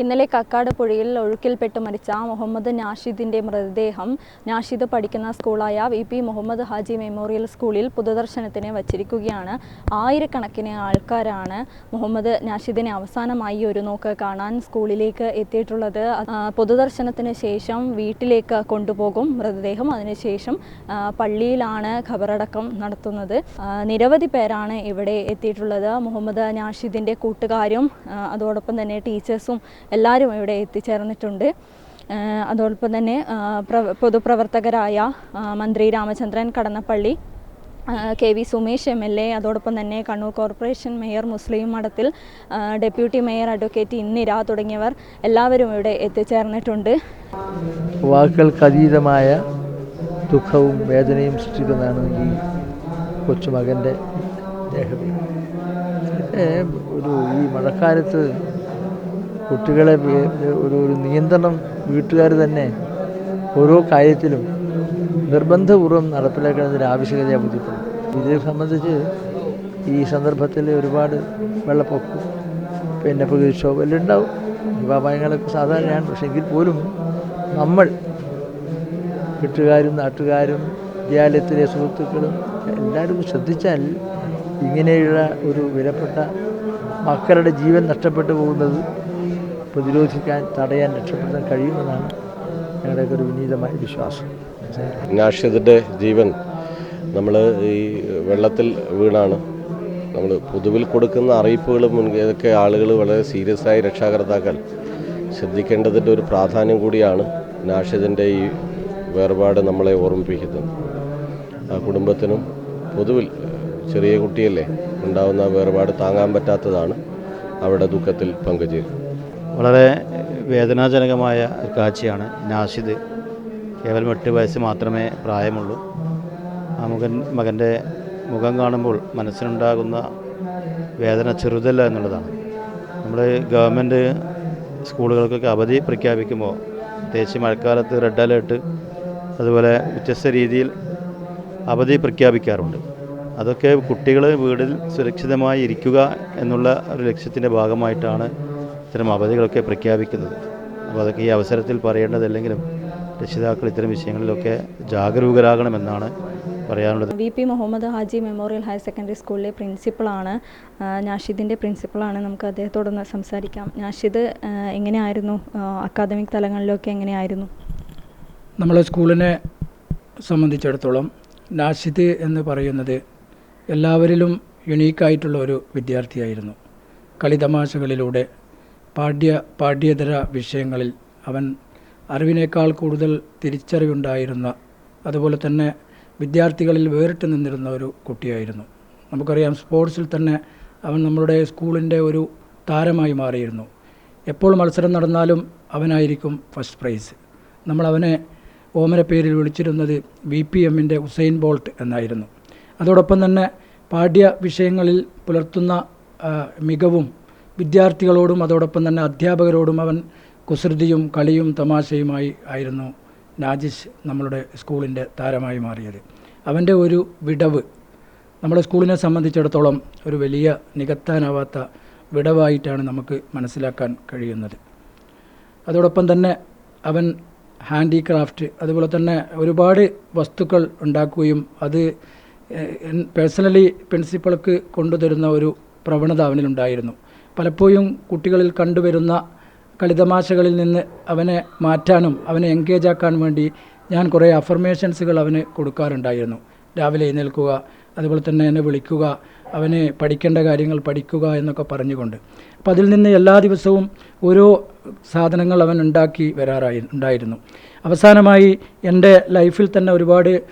ഇന്നലെ കക്കാട് പുഴയിൽ ഒഴുക്കിൽപ്പെട്ട് മരിച്ച മുഹമ്മദ് നാഷിദിന്റെ മൃതദേഹം നാഷിദ് പഠിക്കുന്ന സ്കൂളായ V P Muhammad Haji memorial സ്കൂളിൽ പൊതുദർശനത്തിന് വച്ചിരിക്കുകയാണ്. ആയിരക്കണക്കിന് ആൾക്കാരാണ് മുഹമ്മദ് നാഷിദിനെ അവസാനമായി ഒരു നോക്ക് കാണാൻ സ്കൂളിലേക്ക് എത്തിയിട്ടുള്ളത്. പൊതുദർശനത്തിന് ശേഷം വീട്ടിലേക്ക് കൊണ്ടുപോകും മൃതദേഹം. അതിനുശേഷം പള്ളിയിലാണ് ഖബറടക്കം നടത്തുന്നത്. നിരവധി പേരാണ് ഇവിടെ എത്തിയിട്ടുള്ളത്. മുഹമ്മദ് നാഷിദിന്റെ കൂട്ടുകാരും അതോടൊപ്പം തന്നെ ടീച്ചേഴ്സും എല്ലാവരും ഇവിടെ എത്തിച്ചേർന്നിട്ടുണ്ട്. അതോടൊപ്പം തന്നെ പൊതുപ്രവർത്തകരായ മന്ത്രി Ramachandran Kadannappalli K V Sumesh M L A അതോടൊപ്പം തന്നെ കണ്ണൂർ കോർപ്പറേഷൻ മേയർ മുസ്ലിം മഠത്തിൽ ഡെപ്യൂട്ടി മേയർ അഡ്വക്കേറ്റ് ഇന്ദിര തുടങ്ങിയവർ എല്ലാവരും ഇവിടെ എത്തിച്ചേർന്നിട്ടുണ്ട്. വാക്കുകൾക്ക് അതീതമായ ദുഃഖവും വേദനയും സൃഷ്ടിക്കുന്നതാണ് ഈ കൊച്ചുമകന്റെ ദേഹം. ഒരു ഈ മഴക്കാലത്ത് കുട്ടികളെ ഒരു ഒരു നിയന്ത്രണം വീട്ടുകാർ തന്നെ ഓരോ കാര്യത്തിലും നിർബന്ധപൂർവം നടപ്പിലാക്കേണ്ടതിന്റെ ആവശ്യകതയെ ബോധ്യപ്പെടും ഇതിനെ സംബന്ധിച്ച് ഈ സന്ദർഭത്തിൽ ഒരുപാട് വെള്ളപ്പൊക്കം പിന്നെ പ്രകൃതിക്ഷോഭം എല്ലാം ഉണ്ടാവും വിവാഹങ്ങളൊക്കെ സാധാരണയാണ്. പക്ഷേ എങ്കിൽ പോലും നമ്മൾ വീട്ടുകാരും നാട്ടുകാരും വിദ്യാലയത്തിലെ സുഹൃത്തുക്കളും എല്ലാവരും ശ്രദ്ധിച്ചാൽ ഇങ്ങനെയുള്ള ഒരു വിലപ്പെട്ട മക്കളുടെ ജീവൻ നഷ്ടപ്പെട്ടു പോകുന്നത് പ്രതിരോധിക്കാൻ തടയാൻ രക്ഷപ്പെടുത്താൻ കഴിയുമെന്നാണ് ഞങ്ങളുടെയൊക്കെ ഒരു വിനീതമായ വിശ്വാസം. നാഷിദിന്റെ ജീവൻ നമ്മൾ ഈ വെള്ളത്തിൽ വീണാണ്. നമ്മൾ പൊതുവിൽ കൊടുക്കുന്ന അറിയിപ്പുകൾ മുൻകൈതൊക്കെ ആളുകൾ വളരെ സീരിയസ് ആയി രക്ഷാകർത്താക്കൾ ശ്രദ്ധിക്കേണ്ടതിന്റെ ഒരു പ്രാധാന്യം കൂടിയാണ് നാഷിദിന്റെ ഈ വേർപാട് നമ്മളെ ഓർമ്മിപ്പിക്കുന്നത്. ആ കുടുംബത്തിനും പൊതുവിൽ ചെറിയ കുട്ടിയല്ലേ ഉണ്ടാകുന്ന വേർപാട് താങ്ങാൻ പറ്റാത്തതാണ് അവിടെ ദുഃഖത്തിൽ പങ്കുചേരുന്നത്. വളരെ വേദനാജനകമായ ഒരു കാഴ്ചയാണ് നാഷിദ് കേവലം എട്ട് വയസ്സ് മാത്രമേ പ്രായമുള്ളൂ. ആ മുഖൻ മകന്റെ മുഖം കാണുമ്പോൾ മനസ്സിനുണ്ടാകുന്ന വേദന ചെറുതല്ല എന്നുള്ളതാണ്. നമ്മൾ ഗവൺമെന്റ് സ്കൂളുകൾക്കൊക്കെ അവധി പ്രഖ്യാപിക്കുമ്പോൾ പ്രത്യേകിച്ച് മഴക്കാലത്ത് റെഡ് അലേർട്ട് അതുപോലെ വ്യത്യസ്ത രീതിയിൽ അവധി പ്രഖ്യാപിക്കാറുണ്ട്. അതൊക്കെ കുട്ടികൾ വീടിൽ സുരക്ഷിതമായി ഇരിക്കുക എന്നുള്ള ഒരു ലക്ഷ്യത്തിന്റെ ഭാഗമായിട്ടാണ് ഇത്തരം അവധികളൊക്കെ പ്രഖ്യാപിക്കുന്നത്. അപ്പോൾ അതൊക്കെ ഈ അവസരത്തിൽ പറയേണ്ടതല്ലെങ്കിലും രക്ഷിതാക്കൾ ഇത്തരം വിഷയങ്ങളിലൊക്കെ ജാഗരൂകരാകണമെന്നാണ് പറയാനുള്ളത്. V P Muhammad Haji memorial higher secondary സ്കൂളിലെ പ്രിൻസിപ്പളാണ്. നാഷിദിന്റെ പ്രിൻസിപ്പളാണ്. നമുക്ക് അദ്ദേഹത്തോടൊന്ന് സംസാരിക്കാം. നാഷിദ് എങ്ങനെയായിരുന്നു? അക്കാദമിക് തലങ്ങളിലൊക്കെ എങ്ങനെയായിരുന്നു? നമ്മളെ സ്കൂളിനെ സംബന്ധിച്ചിടത്തോളം നാഷിദ് എന്ന് പറയുന്നത് എല്ലാവരിലും യുണീക്കായിട്ടുള്ള ഒരു വിദ്യാർത്ഥിയായിരുന്നു. കളിതമാശകളിലൂടെ പാഠ്യ പാഠ്യേതര വിഷയങ്ങളിൽ അവൻ അറിവിനേക്കാൾ കൂടുതൽ തിരിച്ചറിവുണ്ടായിരുന്ന അതുപോലെ തന്നെ വിദ്യാർത്ഥികളിൽ വേറിട്ട് നിന്നിരുന്ന ഒരു കുട്ടിയായിരുന്നു. നമുക്കറിയാം സ്പോർട്സിൽ തന്നെ അവൻ നമ്മുടെ സ്കൂളിന്റെ ഒരു താരമായി മാറിയിരുന്നു. എപ്പോൾ മത്സരം നടന്നാലും അവനായിരിക്കും ഫസ്റ്റ് പ്രൈസ്. നമ്മൾ അവനെ ഓമന പേരിൽ വിളിച്ചിരുന്നത് വി പി എമ്മിന്റെ ഉസൈൻ ബോൾട്ട് എന്നായിരുന്നു. അതോടൊപ്പം തന്നെ പാഠ്യ വിഷയങ്ങളിൽ പുലർത്തുന്ന മികവും വിദ്യാർത്ഥികളോടും അതോടൊപ്പം തന്നെ അധ്യാപകരോടും അവൻ കുസൃതിയും കളിയും തമാശയുമായി ആയിരുന്നു. നാജിഷ് നമ്മളുടെ സ്കൂളിന്റെ താരമായി മാറിയത്. അവന്റെ ഒരു വിടവ് നമ്മുടെ സ്കൂളിനെ സംബന്ധിച്ചിടത്തോളം ഒരു വലിയ നികത്താനാവാത്ത വിടവായിട്ടാണ് നമുക്ക് മനസ്സിലാക്കാൻ കഴിയുന്നത്. അതോടൊപ്പം തന്നെ അവൻ ഹാൻഡിക്രാഫ്റ്റ് അതുപോലെ തന്നെ ഒരുപാട് വസ്തുക്കൾ ഉണ്ടാക്കുകയും അത് പേഴ്സണലി പ്രിൻസിപ്പൾക്ക് കൊണ്ടുതരുന്ന ഒരു പ്രവണത അവനിലുണ്ടായിരുന്നു. പലപ്പോഴും കുട്ടികളിൽ കണ്ടുവരുന്ന കളിതമാശകളിൽ നിന്ന് അവനെ മാറ്റാനും അവനെ എൻഗേജ് ആക്കാൻ വേണ്ടി ഞാൻ കുറേ അഫർമേഷൻസുകൾ അവന് കൊടുക്കാറുണ്ടായിരുന്നു. രാവിലെ എഴുന്നേൽക്കുക അതുപോലെ തന്നെ എന്നെ വിളിക്കുക അവന് പഠിക്കേണ്ട കാര്യങ്ങൾ പഠിക്കുക എന്നൊക്കെ പറഞ്ഞുകൊണ്ട്. അപ്പം അതിൽ നിന്ന് എല്ലാ ദിവസവും ഓരോ സാധനങ്ങൾ അവൻ ഉണ്ടാക്കി വരാറായി ഉണ്ടായിരുന്നു. അവസാനമായി എന്റെ ലൈഫിൽ തന്നെ ഒരുപാട്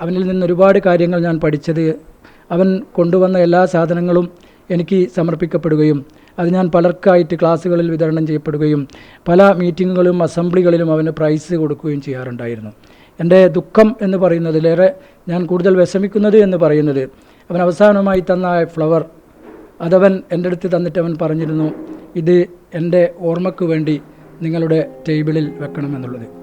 അവനിൽ നിന്ന് ഒരുപാട് കാര്യങ്ങൾ ഞാൻ പഠിച്ചത് അവൻ കൊണ്ടുവന്ന എല്ലാ സാധനങ്ങളും എനിക്ക് സമർപ്പിക്കപ്പെടുകയും അത് ഞാൻ പലർക്കായിട്ട് ക്ലാസ്സുകളിൽ വിതരണം ചെയ്യപ്പെടുകയും പല മീറ്റിങ്ങുകളും അസംബ്ലികളിലും അവന് പ്രൈസ് കൊടുക്കുകയും ചെയ്യാറുണ്ടായിരുന്നു. എന്റെ ദുഃഖം എന്ന് പറയുന്നതിലേറെ ഞാൻ കൂടുതൽ വിഷമിക്കുന്നത് എന്ന് പറയുന്നത് അവൻ അവസാനമായി തന്ന ഫ്ലവർ അതവൻ എന്റെ അടുത്ത് തന്നിട്ട് അവൻ പറഞ്ഞിരുന്നു ഇത് എന്റെ ഓർമ്മയ്ക്ക് വേണ്ടി നിങ്ങളുടെ ടേബിളിൽ വെക്കണമെന്നുള്ളത്.